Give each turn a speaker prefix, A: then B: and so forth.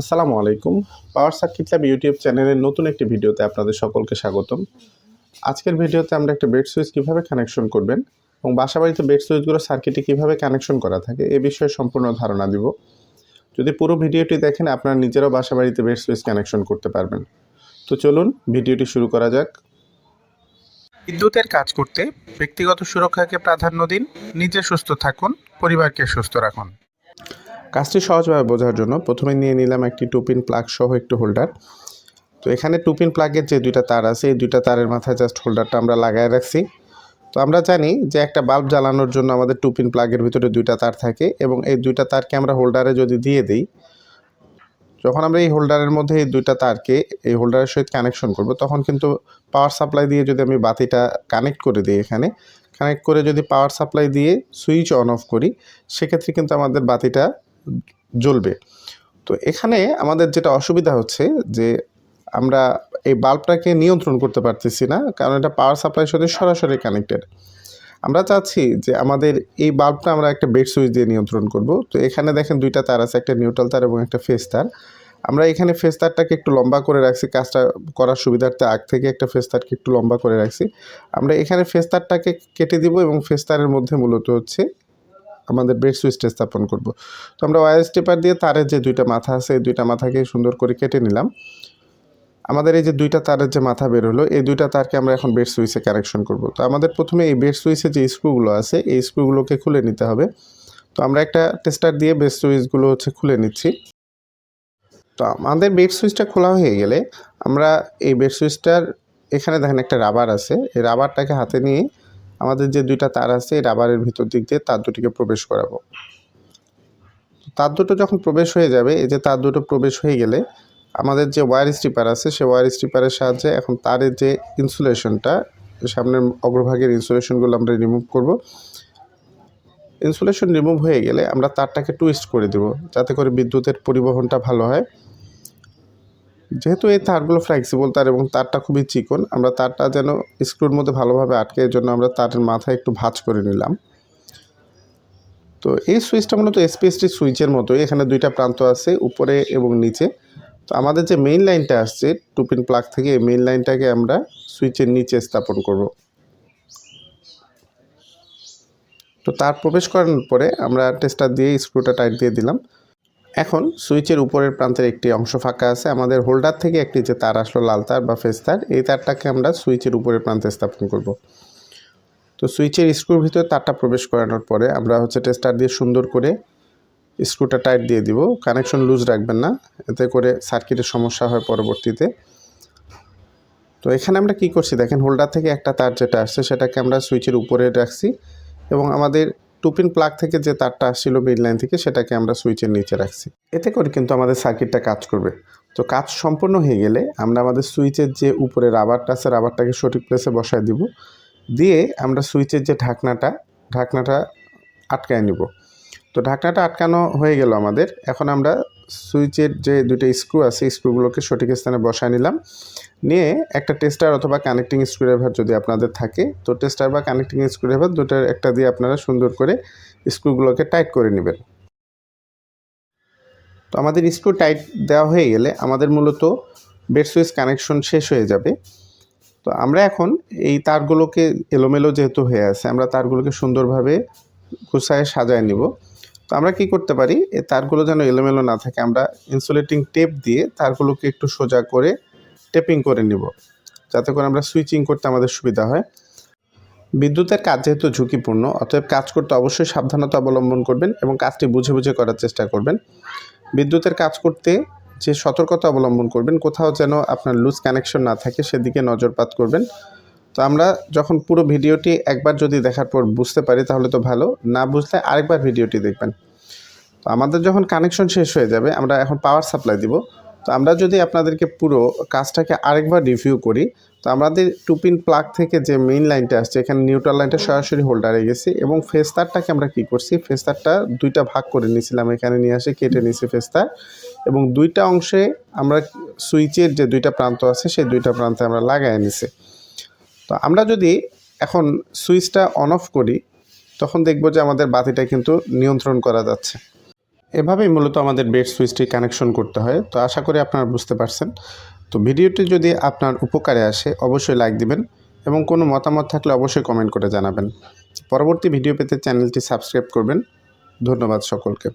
A: আসসালামু আলাইকুম। Power circuit lab YouTube চ্যানেলের নতুন একটি ভিডিওতে আপনাদের সকলকে স্বাগতম। আজকের ভিডিওতে আমরা একটা বেড সুইচ কীভাবে কানেকশন করবেন এবং বাসাবাড়িতে বেড সুইচগুলো সার্কিটে কীভাবে কানেকশন করা থাকে এ বিষয়ে সম্পূর্ণ ধারণা দিব। যদি পুরো ভিডিওটি দেখেন, আপনারা নিজেরাও বাসাবাড়িতে বেড সুইচ কানেকশন করতে পারবেন। তো চলুন, ভিডিওটি শুরু করা যাক। বিদ্যুতের কাজ করতে ব্যক্তিগত সুরক্ষাকে প্রাধান্য দিন, নিজে সুস্থ থাকুন, পরিবারকে সুস্থ রাখুন। কাজটি সহজভাবে বোঝার জন্য প্রথমে নিয়ে নিলাম একটি টুপিন প্লাগ সহ একটু হোল্ডার। তো এখানে টুপিন প্লাগের যে দুইটা তার আছে, এই দুইটা তারের মাথায় জাস্ট হোল্ডারটা আমরা লাগায় রাখছি। তো আমরা জানি যে একটা বাল্ব জ্বালানোর জন্য আমাদের টুপিন প্লাগের ভিতরে দুইটা তার থাকে এবং এই দুইটা তারকে আমরা হোল্ডারে যদি দিয়ে দিই, যখন আমরা এই হোল্ডারের মধ্যে এই দুইটা তারকে এই হোল্ডারের সহিত কানেকশন করব, তখন কিন্তু পাওয়ার সাপ্লাই দিয়ে যদি আমি বাতিটা কানেক্ট করে দিই এখানে কানেক্ট করে যদি পাওয়ার সাপ্লাই দিয়ে সুইচ অন অফ করি, সেক্ষেত্রে কিন্তু আমাদের বাতিটা জ্বলবে। তো এখানে আমাদের যেটা অসুবিধা হচ্ছে যে আমরা এই বাল্বটাকে নিয়ন্ত্রণ করতে পারতেছি না, কারণ এটা পাওয়ার সাপ্লাইয়ের সাথে সরাসরি কানেক্টেড আমরা চাচ্ছি যে আমাদের এই বাল্বটা আমরা একটা বেড সুইচ দিয়ে নিয়ন্ত্রণ করব। তো এখানে দেখেন দুইটা তার আছে, একটা নিউট্রাল তার এবং একটা ফেস তার। আমরা এখানে ফেস তারটাকে একটু লম্বা করে রাখছি, কাজটা করার সুবিধার্থে আগ থেকে একটা ফেস তারকে একটু লম্বা করে রাখছি। আমরা এখানে ফেস তারটাকে কেটে দিব এবং ফেস তারের মধ্যে মূলত হচ্ছে আমাদের বেড সুইচটা স্থাপন করব। তো আমরা ওয়ার স্টেপার দিয়ে তারের যে দুইটা মাথা আছে, এই দুইটা মাথাকে সুন্দর করে কেটে নিলাম। আমাদের এই যে দুইটা তারের যে মাথা বের হলো, এই দুইটা তারকে আমরা এখন বেড সুইচে কানেকশন করব। তো আমাদের প্রথমে এই বেড সুইচে যে স্ক্রুগুলো আছে, এই স্ক্রুগুলোকে খুলে নিতে হবে। তো আমরা একটা টেস্টার দিয়ে বেড সুইচগুলো হচ্ছে খুলে নিচ্ছি। তো আমাদের বেড সুইচটা খোলা হয়ে গেলে আমরা এই বেড সুইচটার এখানে দেখেন একটা রাবার আছে। এই রাবারটাকে হাতে নিয়ে আমাদের যে দুইটা তার আছে রাবারের ভিতর দিক দিয়ে তার দুটিকে প্রবেশ করাবো। তার দুটো যখন প্রবেশ হয়ে যাবে, এই যে তার দুটো প্রবেশ হয়ে গেলে আমাদের যে ওয়্যার স্টিপার আছে সে ওয়্যার স্টিপারের সাহায্যে এখন তারের যে ইনসুলেশনটা সামনের অগ্রভাগের ইনসুলেশনগুলো আমরা রিমুভ করব। ইনসুলেশন রিমুভ হয়ে গেলে আমরা তারটাকে টুইস্ট করে দেব, যাতে করে বিদ্যুতের পরিবহনটা ভালো হয়। যেহেতু এই তারগুলো ফ্লেক্সিবল তার এবং তারটা খুবই চিকন, আমরা তারটা যেন স্ক্রুর মধ্যে ভালোভাবে আটকে এর জন্য আমরা তারের মাথায় একটু ভাঁজ করে নিলাম। তো এই সুইচটা মূলত এসপিএসটি সুইচের মতোই, এখানে দুইটা প্রান্ত আছে, উপরে এবং নিচে। তো আমাদের যে মেইন লাইনটা আসছে টুপিন প্লাগ থেকে এই মেইন লাইনটাকে আমরা সুইচের নিচে স্থাপন করব। তো তার প্রবেশ করার পরে আমরা টেস্টার দিয়ে স্ক্রুটা টাইট দিয়ে দিলাম। এখন সুইচের উপরের প্রান্তের একটি অংশ ফাঁকা আছে। আমাদের হোল্ডার থেকে একটি যে তার আসলো, লাল তার বা ফেস তার, এই তারটাকে আমরা সুইচের উপরের প্রান্তে স্থাপন করব। তো সুইচের স্ক্রুর ভিতরে তারটা প্রবেশ করানোর পরে আমরা হচ্ছে টেস্টার দিয়ে সুন্দর করে স্ক্রুটা টাইট দিয়ে দিব। কানেকশন লুজ রাখবেন না, এতে করে সার্কিটের সমস্যা হয় পরবর্তীতে। তো এখানে আমরা কি করছি? দেখেন, হোল্ডার থেকে একটা তার যেটা আসছে, সেটাকে আমরা সুইচের উপরে রাখছি এবং আমাদের টুপিন প্লাগ থেকে যে তারটা আসছিল মিড লাইন থেকে, সেটাকে আমরা সুইচের নিচে রাখছি। এতে করে কিন্তু আমাদের সার্কিটটা কাজ করবে। তো কাজ সম্পূর্ণ হয়ে গেলে আমরা আমাদের সুইচের যে উপরে রাবারটা আছে রাবারটাকে সঠিক প্লেসে বসায় দিব। দিয়ে আমরা সুইচের যে ঢাকনাটা ঢাকনাটা আটকায় নিব। তো ঢাকনাটা আটকানো হয়ে গেল আমাদের। এখন আমরা সুইচের যে দুটো স্ক্রু আছে স্ক্রুগুলোকে সঠিক স্থানে বসায় নিলাম। নিয়ে একটা টেস্টার অথবা কানেক্টিং স্ক্রুড্রাইভার যদি আপনাদের থাকে, তো টেস্টার বা কানেক্টিং স্ক্রুড্রাইভার দুটার একটা দিয়ে আপনারা সুন্দর করে স্ক্রুগুলোকে টাইট করে নেবেন। তো আমাদের স্ক্রু টাইট দেওয়া হয়ে গেলে আমাদের মূলত বেড সুইচ কানেকশন শেষ হয়ে যাবে। তো আমরা এখন এই তারগুলোকে এলোমেলো যেহেতু হয়ে আছে, আমরা তারগুলোকে সুন্দরভাবে গুছায় সাজায় নিব। তো আমরা কি করতে পারি? এই তারগুলো যেন এলোমেলো না থাকে, আমরা ইনসুলেটিং টেপ দিয়ে তারগুলোকে একটু সোজা করে টেপিং করে নিব, যাতে করে আমরা সুইচিং করতে আমাদের সুবিধা হয়। বিদ্যুতের কাজ যেহেতু ঝুঁকিপূর্ণ, অতএব কাজ করতে অবশ্যই সাবধানতা অবলম্বন করবেন এবং কাজটি বুঝে বুঝে করার চেষ্টা করবেন। বিদ্যুতের কাজ করতে যে সতর্কতা অবলম্বন করবেন, কোথাও যেন আপনার লুজ কানেকশন না থাকে, সেদিকে নজরপাত করবেন। তো আমরা যখন পুরো ভিডিওটি একবার যদি দেখার পর বুঝতে পারি, তাহলে তো ভালো। না বুঝলে আরেকবার ভিডিওটি দেখবেন। তো আমাদের যখন কানেকশন শেষ হয়ে যাবে, আমরা এখন পাওয়ার সাপ্লাই দিব। তো আমরা যদি আপনাদেরকে পুরো কাজটাকে আরেকবার রিভিউ করি, তো আমাদের টুপিন প্লাগ থেকে যে মেইন লাইনটা আসছে, এখানে নিউট্রাল লাইনটা সরাসরি হোল্ডারে গেছে এবং ফেস্তারটাকে আমরা কি করছি ফেস্তারটা দুইটা ভাগ করে নিয়েছিলাম, এখানে নিয়ে আসে কেটে নিয়েছি ফেস্তার এবং দুইটা অংশে আমরা সুইচের যে দুইটা প্রান্ত আছে, সেই দুইটা প্রান্তে আমরা লাগাই নিছি। তো আমরা যদি এখন সুইচটা অন অফ করি, তখন দেখব যে আমাদের বাতিটা কিন্তু নিয়ন্ত্রণ করা যাচ্ছে। এভাবেই মূলত আমাদের বেড সুইচটি কানেকশন করতে হয়। তো আশা করি আপনারা বুঝতে পারছেন। তো ভিডিওটি যদি আপনার উপকারে আসে, অবশ্যই লাইক দিবেন এবং কোনো মতামত থাকলে অবশ্যই কমেন্ট করে জানাবেন। পরবর্তী ভিডিও পেতে চ্যানেলটি সাবস্ক্রাইব করবেন। ধন্যবাদ সকলকে।